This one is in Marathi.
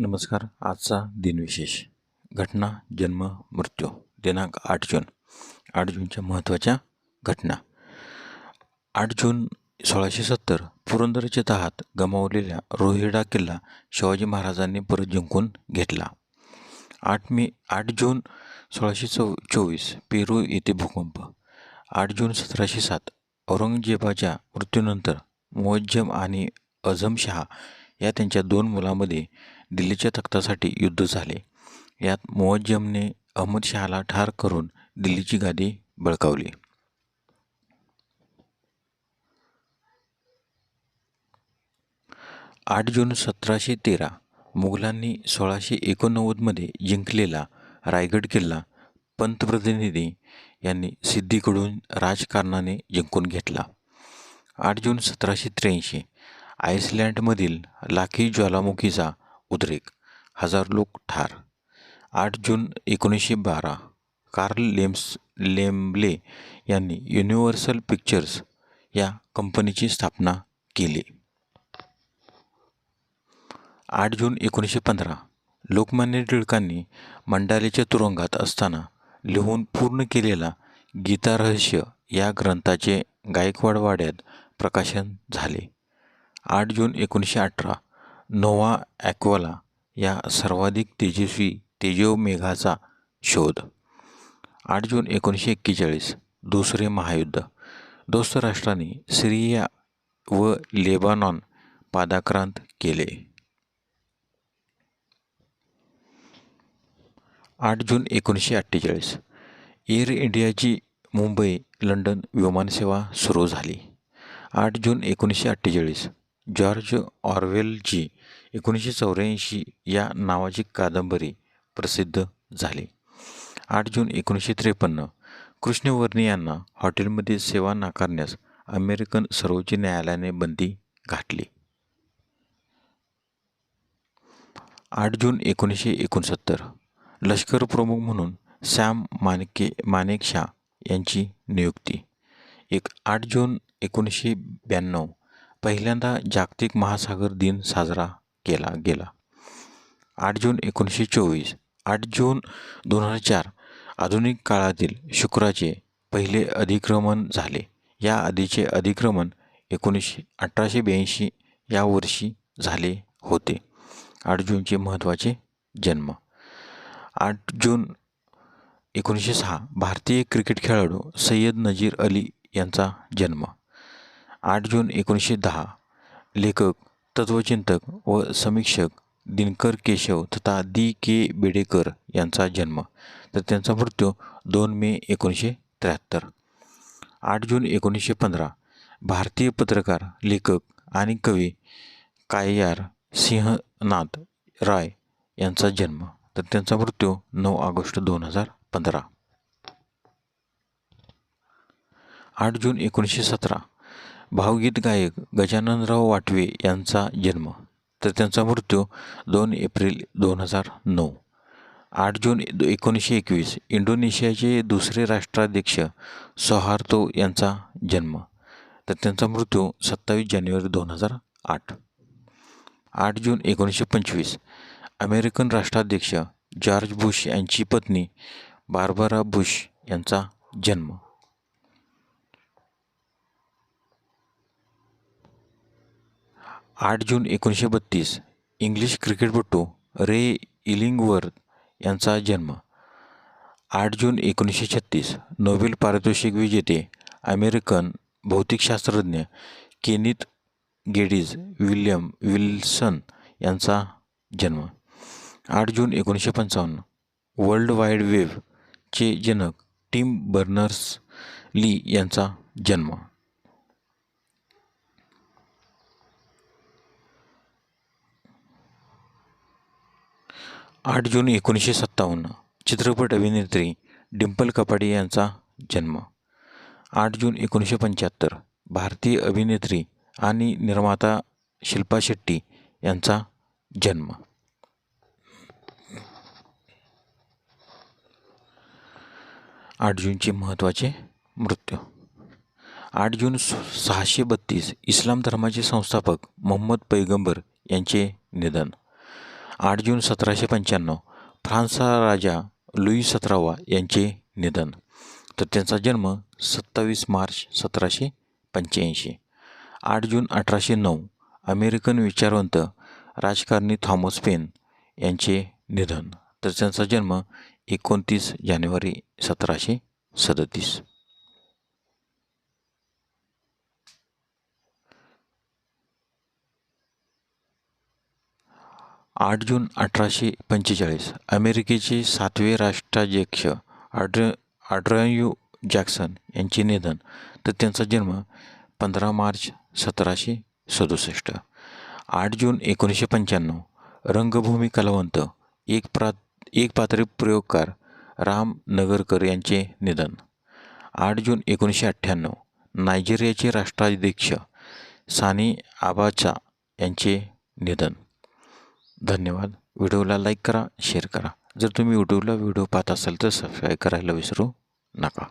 नमस्कार. आजचा दिनविशेष. घटना जन्म मृत्यू. दिनांक आठ जून. आठ जूनच्या महत्त्वाच्या घटना. आठ जून सोळाशे सत्तर. पुरंदरच्या तहात गमावलेल्या रोहिडा किल्ला शिवाजी महाराजांनी परत जिंकून घेतला. आठ मे आठ जून सोळाशे चौ चोवीस. पेरू येथे भूकंप. आठ जून सतराशे सात. औरंगजेबाच्या मृत्यूनंतर मुअज्जम आणि अझम शहा या त्यांच्या दोन मुलामध्ये दिल्लीच्या तख्तासाठी युद्ध झाले. यात मुअज्जमने अहमदशहाला ठार करून दिल्लीची गादी बळकावली. आठ जून सतराशे तेरा मुघलांनी सोळाशे एकोणनव्वदमध्ये जिंकलेला रायगड किल्ला पंतप्रतिनिधी यांनी सिद्धीकडून राजकारणाने जिंकून घेतला. आठ जून सतराशे त्र्याऐंशी आईसलँडमधील लाखी ज्वालामुखीचा उद्रेक हजार लोक ठार. आठ जून एकोणीसशे बारा कार्ल लेम्स लेम्बले यांनी युनिव्हर्सल पिक्चर्स या कंपनीची स्थापना केली. आठ जून एकोणीसशे पंधरा लोकमान्य टिळकांनी मंडालेच्या तुरुंगात असताना लिहून पूर्ण केलेला गीतारहस्य या ग्रंथाचे गायकवाड वाड्यात प्रकाशन झाले. आठ जून एकोणीसशे अठरा नोवा ॲक्वाला या सर्वाधिक तेजस्वी तेजोमेघाचा शोध. आठ जून एकोणीसशे एक्केचाळीस दुसरे महायुद्ध. दोस्त राष्ट्रांनी सिरिया व लेबानॉन पादाक्रांत केले. आठ जून एकोणीसशे अठ्ठेचाळीस एअर इंडियाची मुंबई लंडन विमानसेवा सुरू झाली. आठ जून एकोणीसशे अठ्ठेचाळीस जॉर्ज ऑर्वेलची एकोणीसशे चौऱ्याऐंशी या नावाची कादंबरी प्रसिद्ध झाली. आठ जून एकोणीसशे त्रेपन्न कृष्णवर्णी यांना हॉटेलमध्ये सेवा नाकारण्यास अमेरिकन सर्वोच्च न्यायालयाने बंदी घातली. आठ जून एकोणीसशे एकोणसत्तर लष्कर प्रमुख म्हणून सॅम मानेके मानेकशा यांची नियुक्ती. एक आठ जून एकोणीसशे ब्याण्णव पहिल्यांदा जागतिक महासागर दिन साजरा केला गेला. आठ जून एकोणीसशे चोवीस आठ जून दोन हजार चार आधुनिक काळातील शुक्राचे पहिले अधिक्रमण झाले. या आधीचे अधिक्रमण एकोणीसशे अठराशे ब्याऐंशी या वर्षी झाले होते. आठ जूनचे महत्त्वाचे जन्म. आठ जून एकोणीसशे सहा भारतीय क्रिकेट खेळाडू सय्यद नजीर अली यांचा जन्म. आठ जून एकोणीसशे दहा. लेखक तत्त्वचिंतक व समीक्षक दिनकर केशव तथा दी के बेडेकर यांचा जन्म. तर त्यांचा मृत्यू दोन मे एकोणीसशे त्र्याहत्तर. आठ जून एकोणीसशे पंधरा. भारतीय पत्रकार लेखक आणि कवी काययार सिंहनाथ राय यांचा जन्म. तर त्यांचा मृत्यू नऊ ऑगस्ट दोन हजार पंधरा. आठ जून एकोणीसशे सतरा. भावगीत गायक गजाननराव वाटवे यांचा जन्म. तर त्यांचा मृत्यू दोन एप्रिल दोन हजार नऊ. आठ जून एकोणीसशे एकवीस इंडोनेशियाचे दुसरे राष्ट्राध्यक्ष सोहार्तो यांचा जन्म. तर त्यांचा मृत्यू सत्तावीस जानेवारी दोन हजार आठ. आठ जून एकोणीसशे पंचवीस अमेरिकन राष्ट्राध्यक्ष जॉर्ज बुश यांची पत्नी बार्बरा बुश यांचा जन्म. आठ जून एकोणीसशे बत्तीस इंग्लिश क्रिकेटपटू रे इलिंगवर्थ यांचा जन्म. आठ जून एकोणीसशे छत्तीस नोबेल पारितोषिक विजेते अमेरिकन भौतिकशास्त्रज्ञ केनित गेडीज विल्यम विल्सन यांचा जन्म. आठ जून एकोणीसशे पंचावन्न वर्ल्ड वाईड वेबचे जनक टिम बर्नर्स ली यांचा जन्म. आठ जून एकोणीसशे सत्तावन्न चित्रपट अभिनेत्री डिंपल कपाडे यांचा जन्म. आठ जून एकोणीसशे पंच्याहत्तर भारतीय अभिनेत्री आणि निर्माता शिल्पा शेट्टी यांचा जन्म. आठ जूनचे महत्त्वाचे मृत्यू. आठ जून सहाशे बत्तीस इस्लाम धर्माचे संस्थापक मोहम्मद पैगंबर यांचे निधन. आठ जून सतराशे पंच्याण्णव. फ्रान्सचा राजा लुई सतरावा यांचे निधन. तर त्यांचा जन्म सत्तावीस मार्च सतराशे पंच्याऐंशी. आठ जून अठराशे नऊ अमेरिकन विचारवंत राजकारणी थॉमस पेन यांचे निधन. तर त्यांचा जन्म एकोणतीस जानेवारी सतराशे सदतीस. आठ जून अठराशे पंचेचाळीस. अमेरिकेचे सातवे राष्ट्राध्यक्ष आड्र आड्रयू जॅक्सन यांचे निधन तर त्यांचा जन्म पंधरा मार्च सतराशे सदुसष्ट. आठ जून एकोणीसशे पंच्याण्णव. रंगभूमी कलावंत एक प्रा एक पात्री प्रयोगकार राम नगरकर यांचे निधन. आठ जून एकोणीसशे अठ्ठ्याण्णव. नायजेरियाचे राष्ट्राध्यक्ष सानी आबाचा यांचे निधन. धन्यवाद. व्हिडिओला लाईक करा शेअर करा. जर तुम्ही यूट्यूबला व्हिडिओ पाहत असाल तर सबस्क्राईब करायला विसरू नका.